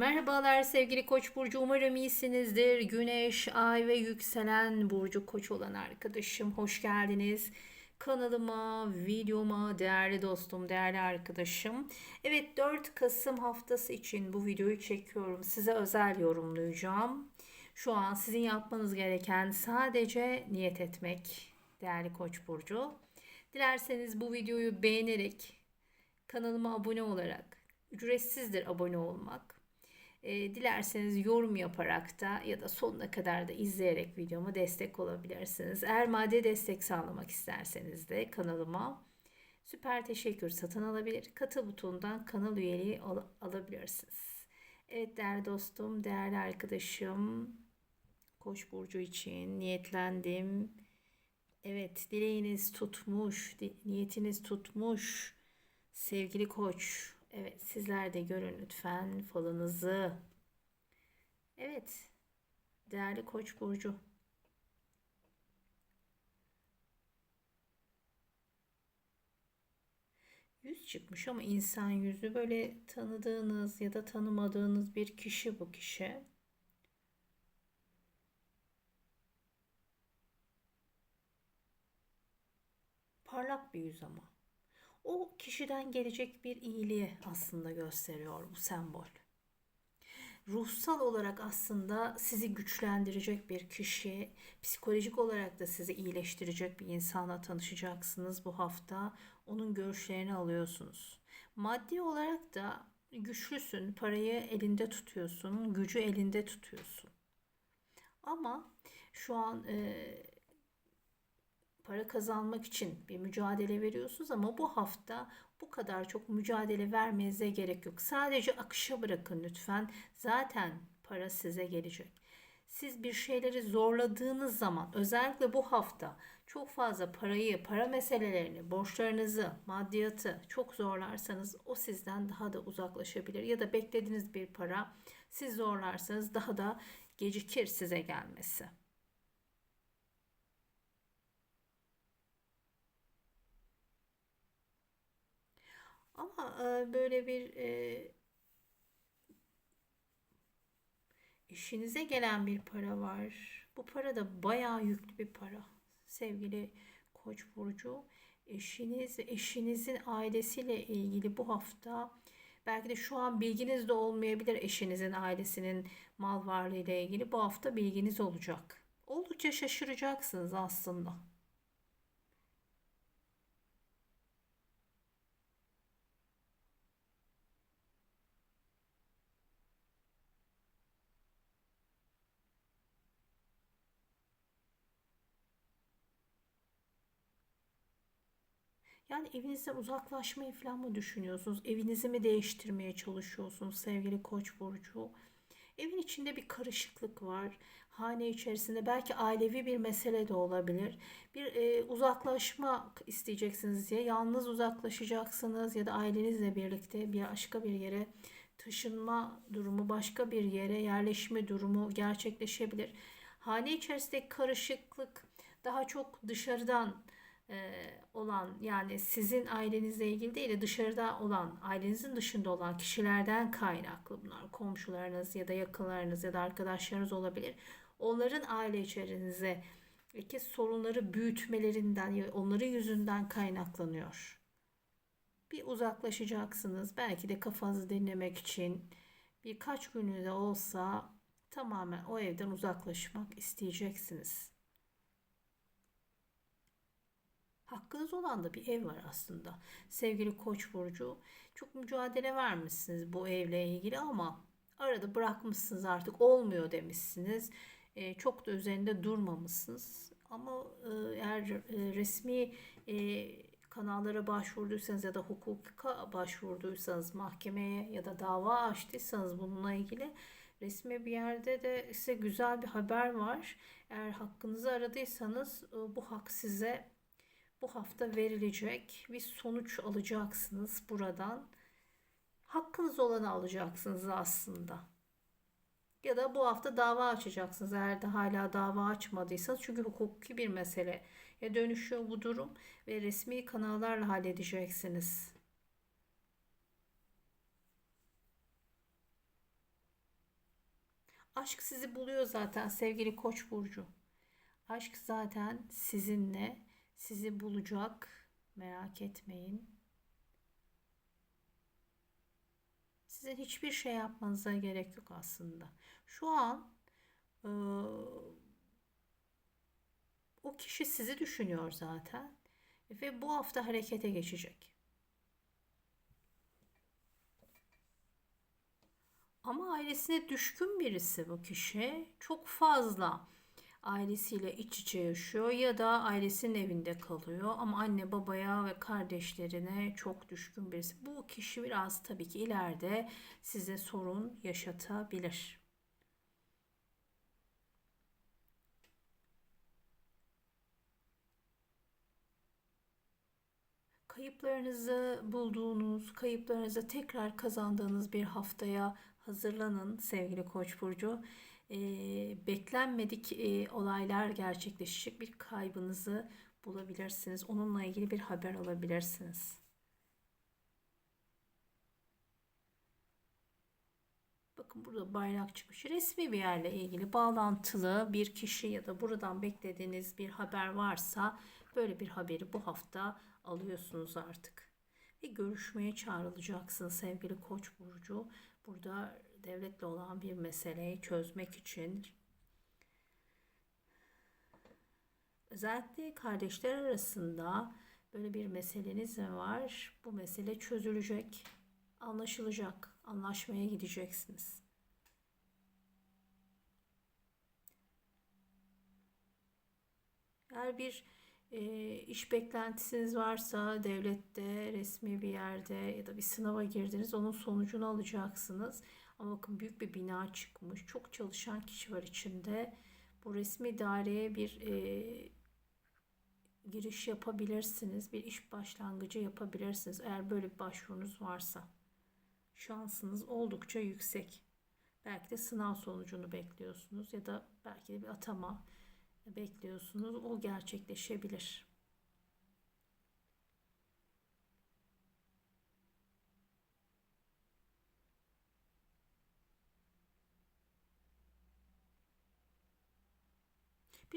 Merhabalar sevgili Koç burcu. Umarım iyisinizdir. Güneş, Ay ve yükselen burcu Koç olan arkadaşım hoş geldiniz. Kanalıma, videoma değerli dostum, değerli arkadaşım. Evet 4 Kasım haftası için bu videoyu çekiyorum. Size özel yorumlayacağım. Şu an sizin yapmanız gereken sadece niyet etmek değerli Koç burcu. Dilerseniz bu videoyu beğenerek kanalıma abone olarak ücretsizdir abone olmak. E, dilerseniz yorum yaparak da ya da sonuna kadar da izleyerek videoma destek olabilirsiniz. Eğer maddi destek sağlamak isterseniz de kanalıma süper teşekkür satın alabilir. Katıl butonundan kanal üyeliği al- alabilirsiniz. Evet değerli dostum, değerli arkadaşım, Koç burcu için niyetlendim. Evet, dileğiniz tutmuş, niyetiniz tutmuş. Sevgili Koç, evet sizler de görün lütfen falınızı. Evet, değerli Koç burcu. Yüz çıkmış ama insan yüzü böyle tanıdığınız ya da tanımadığınız bir kişi bu kişi. Parlak bir yüz ama. O kişiden gelecek bir iyiliği aslında gösteriyor bu sembol. Ruhsal olarak aslında sizi güçlendirecek bir kişi, psikolojik olarak da sizi iyileştirecek bir insanla tanışacaksınız bu hafta. Onun görüşlerini alıyorsunuz. Maddi olarak da güçlüsün, parayı elinde tutuyorsun, gücü elinde tutuyorsun. Ama şu an e, para kazanmak için bir mücadele veriyorsunuz ama bu hafta bu kadar çok mücadele vermenize gerek yok. Sadece akışa bırakın lütfen. Zaten para size gelecek. Siz bir şeyleri zorladığınız zaman özellikle bu hafta çok fazla parayı, para meselelerini, borçlarınızı, maddiyatı çok zorlarsanız o sizden daha da uzaklaşabilir. Ya da beklediğiniz bir para siz zorlarsanız daha da gecikir size gelmesi. Ama e, böyle bir e, işinize gelen bir para var. Bu para da bayağı yüklü bir para. Sevgili Koç burcu, eşiniz eşinizin ailesiyle ilgili bu hafta belki de şu an bilginiz de olmayabilir eşinizin ailesinin mal varlığı ile ilgili. Bu hafta bilginiz olacak. Oldukça şaşıracaksınız aslında. Yani evinizden uzaklaşmayı falan mı düşünüyorsunuz? Evinizi mi değiştirmeye çalışıyorsunuz sevgili Koç burcu? Evin içinde bir karışıklık var. Hane içerisinde belki ailevi bir mesele de olabilir. Bir e, uzaklaşmak isteyeceksiniz diye yalnız uzaklaşacaksınız ya da ailenizle birlikte bir başka bir yere taşınma durumu, başka bir yere yerleşme durumu gerçekleşebilir. Hane içerisindeki karışıklık daha çok dışarıdan olan yani sizin ailenizle ilgili değil de dışarıda olan ailenizin dışında olan kişilerden kaynaklı bunlar komşularınız ya da yakınlarınız ya da arkadaşlarınız olabilir. Onların aile içerisinizdeki sorunları büyütmelerinden ya onların yüzünden kaynaklanıyor. Bir uzaklaşacaksınız. Belki de kafanızı dinlemek için birkaç günü olsa tamamen o evden uzaklaşmak isteyeceksiniz. Hakkınız olan da bir ev var aslında. Sevgili Koç burcu, çok mücadele vermişsiniz bu evle ilgili ama arada bırakmışsınız artık olmuyor demişsiniz. E, çok da üzerinde durmamışsınız. Ama e, eğer e, resmi e, kanallara başvurduysanız ya da hukuka başvurduysanız mahkemeye ya da dava açtıysanız bununla ilgili resmi bir yerde de size güzel bir haber var. Eğer hakkınızı aradıysanız e, bu hak size bu hafta verilecek bir sonuç alacaksınız buradan. Hakkınız olanı alacaksınız aslında. Ya da bu hafta dava açacaksınız eğer de hala dava açmadıysanız. Çünkü hukuki bir mesele ya dönüşüyor bu durum ve resmi kanallarla halledeceksiniz. Aşk sizi buluyor zaten sevgili Koç burcu. Aşk zaten sizinle sizi bulacak. Merak etmeyin. Sizin hiçbir şey yapmanıza gerek yok aslında. Şu an e, o kişi sizi düşünüyor zaten ve bu hafta harekete geçecek. Ama ailesine düşkün birisi bu kişi. Çok fazla ailesiyle iç içe yaşıyor ya da ailesinin evinde kalıyor ama anne babaya ve kardeşlerine çok düşkün birisi. Bu kişi biraz tabii ki ileride size sorun yaşatabilir. Kayıplarınızı bulduğunuz, kayıplarınızı tekrar kazandığınız bir haftaya hazırlanın sevgili Koç burcu. Ee, beklenmedik e, olaylar gerçekleşecek bir kaybınızı bulabilirsiniz. Onunla ilgili bir haber alabilirsiniz. Bakın burada bayrak çıkmış. Resmi bir yerle ilgili bağlantılı bir kişi ya da buradan beklediğiniz bir haber varsa böyle bir haberi bu hafta alıyorsunuz artık. Ve görüşmeye çağrılacaksınız sevgili Koç burcu. Burada devletle olan bir meseleyi çözmek için özellikle kardeşler arasında böyle bir meseleniz mi var? Bu mesele çözülecek, anlaşılacak, anlaşmaya gideceksiniz. Eğer bir e, iş beklentisiniz varsa devlette, resmi bir yerde ya da bir sınava girdiniz onun sonucunu alacaksınız. Ama bakın büyük bir bina çıkmış. Çok çalışan kişi var içinde. Bu resmi daireye bir e, giriş yapabilirsiniz. Bir iş başlangıcı yapabilirsiniz. Eğer böyle bir başvurunuz varsa. Şansınız oldukça yüksek. Belki de sınav sonucunu bekliyorsunuz ya da belki de bir atama bekliyorsunuz. O gerçekleşebilir.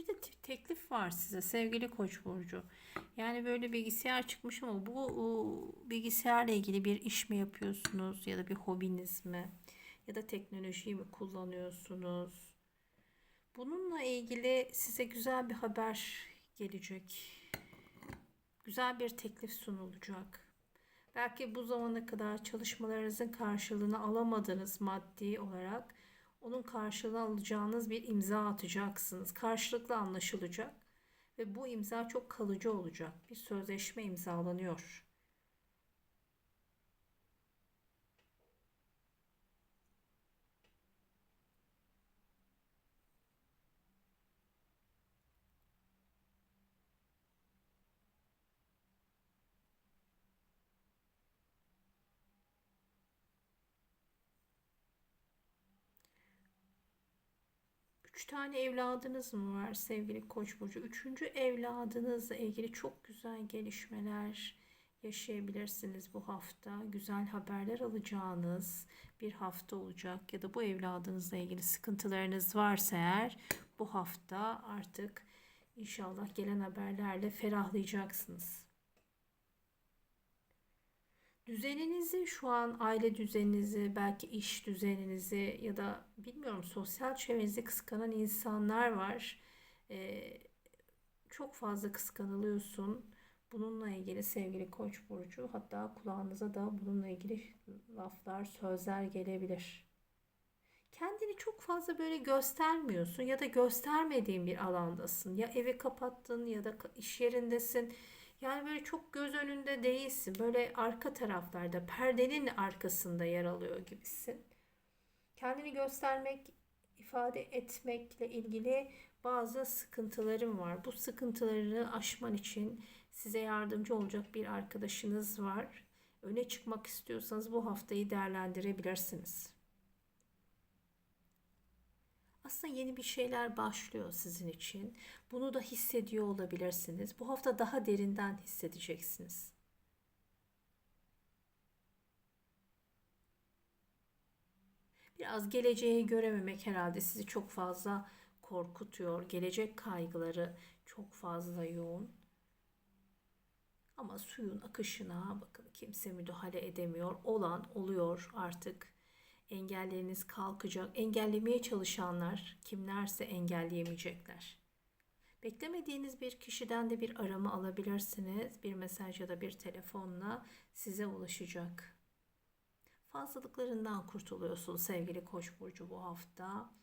Bir de teklif var size sevgili Koç burcu. Yani böyle bilgisayar çıkmış ama bu o, bilgisayarla ilgili bir iş mi yapıyorsunuz ya da bir hobiniz mi ya da teknolojiyi mi kullanıyorsunuz? Bununla ilgili size güzel bir haber gelecek. Güzel bir teklif sunulacak. Belki bu zamana kadar çalışmalarınızın karşılığını alamadınız maddi olarak. Onun karşılığını alacağınız bir imza atacaksınız. Karşılıklı anlaşılacak ve bu imza çok kalıcı olacak. Bir sözleşme imzalanıyor. Üç tane evladınız mı var sevgili Koç burcu? Üçüncü evladınızla ilgili çok güzel gelişmeler yaşayabilirsiniz bu hafta. Güzel haberler alacağınız bir hafta olacak ya da bu evladınızla ilgili sıkıntılarınız varsa eğer bu hafta artık inşallah gelen haberlerle ferahlayacaksınız. Düzeninizi şu an aile düzeninizi, belki iş düzeninizi ya da bilmiyorum sosyal çevrenizi kıskanan insanlar var. Ee, çok fazla kıskanılıyorsun. Bununla ilgili sevgili Koç burcu hatta kulağınıza da bununla ilgili laflar, sözler gelebilir. Kendini çok fazla böyle göstermiyorsun ya da göstermediğin bir alandasın. Ya evi kapattın ya da iş yerindesin yani böyle çok göz önünde değilsin. Böyle arka taraflarda, perdenin arkasında yer alıyor gibisin. Kendini göstermek, ifade etmekle ilgili bazı sıkıntılarım var. Bu sıkıntılarını aşman için size yardımcı olacak bir arkadaşınız var. Öne çıkmak istiyorsanız bu haftayı değerlendirebilirsiniz. Aslında yeni bir şeyler başlıyor sizin için. Bunu da hissediyor olabilirsiniz. Bu hafta daha derinden hissedeceksiniz. Biraz geleceği görememek herhalde sizi çok fazla korkutuyor. Gelecek kaygıları çok fazla yoğun. Ama suyun akışına bakın kimse müdahale edemiyor. Olan oluyor artık. Engelleriniz kalkacak. Engellemeye çalışanlar kimlerse engelleyemeyecekler. Beklemediğiniz bir kişiden de bir arama alabilirsiniz. Bir mesaj ya da bir telefonla size ulaşacak. Fazlalıklarından kurtuluyorsun sevgili Koç burcu bu hafta.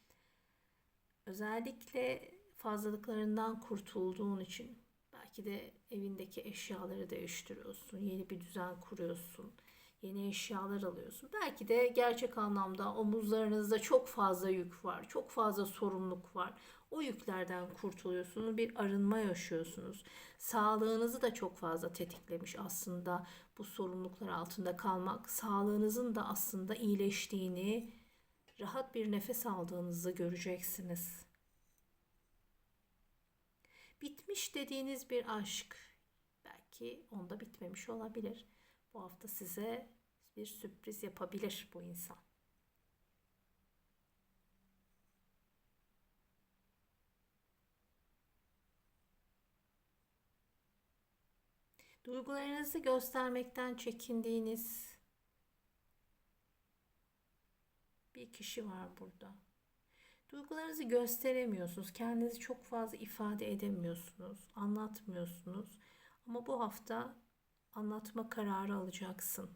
Özellikle fazlalıklarından kurtulduğun için belki de evindeki eşyaları değiştiriyorsun, yeni bir düzen kuruyorsun yeni eşyalar alıyorsun. Belki de gerçek anlamda omuzlarınızda çok fazla yük var, çok fazla sorumluluk var. O yüklerden kurtuluyorsunuz, bir arınma yaşıyorsunuz. Sağlığınızı da çok fazla tetiklemiş aslında bu sorumluluklar altında kalmak. Sağlığınızın da aslında iyileştiğini, rahat bir nefes aldığınızı göreceksiniz. Bitmiş dediğiniz bir aşk belki onda bitmemiş olabilir bu hafta size bir sürpriz yapabilir bu insan. Duygularınızı göstermekten çekindiğiniz bir kişi var burada. Duygularınızı gösteremiyorsunuz. Kendinizi çok fazla ifade edemiyorsunuz. Anlatmıyorsunuz. Ama bu hafta anlatma kararı alacaksın.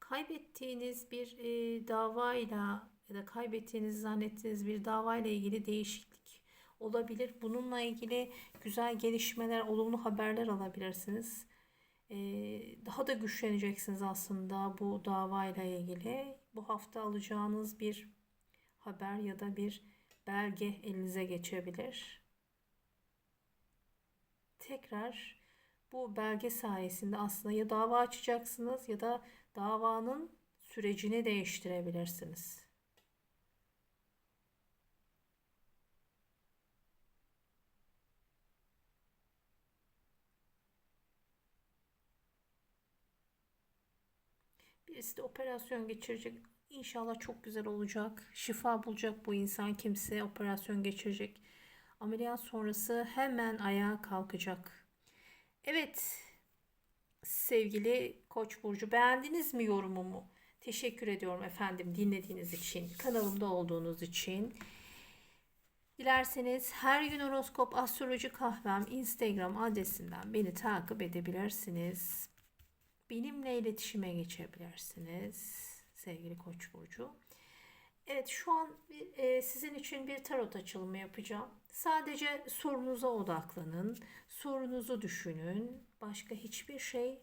Kaybettiğiniz bir e, davayla ya da kaybettiğiniz zannettiğiniz bir davayla ilgili değişiklik olabilir. Bununla ilgili güzel gelişmeler, olumlu haberler alabilirsiniz daha da güçleneceksiniz aslında bu davayla ilgili. Bu hafta alacağınız bir haber ya da bir belge elinize geçebilir. Tekrar bu belge sayesinde aslında ya dava açacaksınız ya da davanın sürecini değiştirebilirsiniz. Birisi operasyon geçirecek. İnşallah çok güzel olacak. Şifa bulacak bu insan. Kimse operasyon geçirecek. Ameliyat sonrası hemen ayağa kalkacak. Evet sevgili Koç burcu beğendiniz mi yorumumu? Teşekkür ediyorum efendim dinlediğiniz için, kanalımda olduğunuz için. Dilerseniz her gün horoskop astroloji kahvem Instagram adresinden beni takip edebilirsiniz benimle iletişime geçebilirsiniz sevgili Koç burcu. Evet şu an e, sizin için bir tarot açılımı yapacağım. Sadece sorunuza odaklanın. Sorunuzu düşünün. Başka hiçbir şey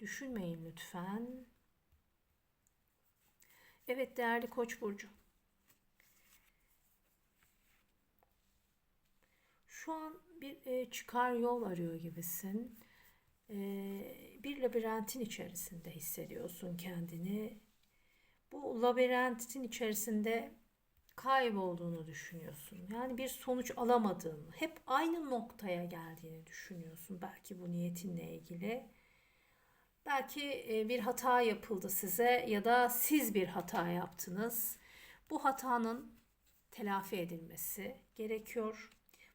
düşünmeyin lütfen. Evet değerli Koç burcu. Şu an bir e, çıkar yol arıyor gibisin bir labirentin içerisinde hissediyorsun kendini. Bu labirentin içerisinde kaybolduğunu düşünüyorsun. Yani bir sonuç alamadığını, hep aynı noktaya geldiğini düşünüyorsun. Belki bu niyetinle ilgili. Belki bir hata yapıldı size ya da siz bir hata yaptınız. Bu hatanın telafi edilmesi gerekiyor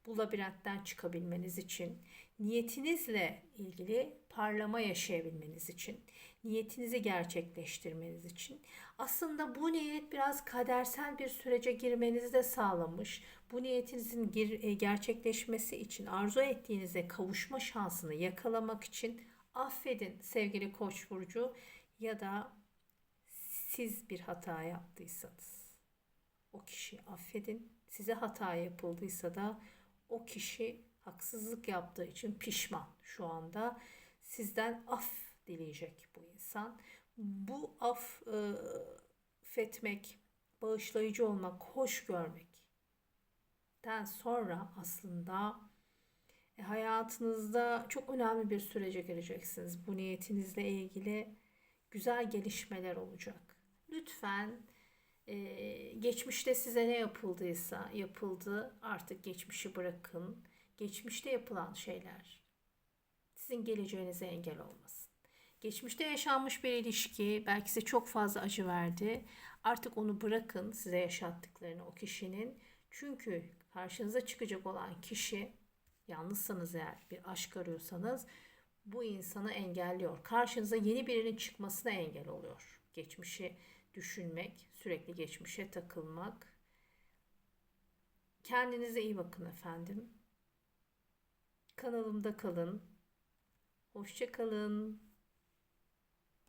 bu labirentten çıkabilmeniz için, niyetinizle ilgili parlama yaşayabilmeniz için, niyetinizi gerçekleştirmeniz için. Aslında bu niyet biraz kadersel bir sürece girmenizi de sağlamış. Bu niyetinizin e, gerçekleşmesi için, arzu ettiğinize kavuşma şansını yakalamak için affedin sevgili Koç burcu ya da siz bir hata yaptıysanız o kişi affedin. Size hata yapıldıysa da o kişi haksızlık yaptığı için pişman şu anda. Sizden af dileyecek bu insan. Bu af e, bağışlayıcı olmak, hoş görmekten sonra aslında e, hayatınızda çok önemli bir sürece gireceksiniz. Bu niyetinizle ilgili güzel gelişmeler olacak. Lütfen Ee, geçmişte size ne yapıldıysa yapıldı. Artık geçmişi bırakın. Geçmişte yapılan şeyler sizin geleceğinize engel olmasın. Geçmişte yaşanmış bir ilişki belki size çok fazla acı verdi. Artık onu bırakın size yaşattıklarını o kişinin. Çünkü karşınıza çıkacak olan kişi yalnızsanız eğer bir aşk arıyorsanız bu insanı engelliyor. Karşınıza yeni birinin çıkmasına engel oluyor. Geçmişi düşünmek, sürekli geçmişe takılmak. Kendinize iyi bakın efendim. Kanalımda kalın. Hoşça kalın.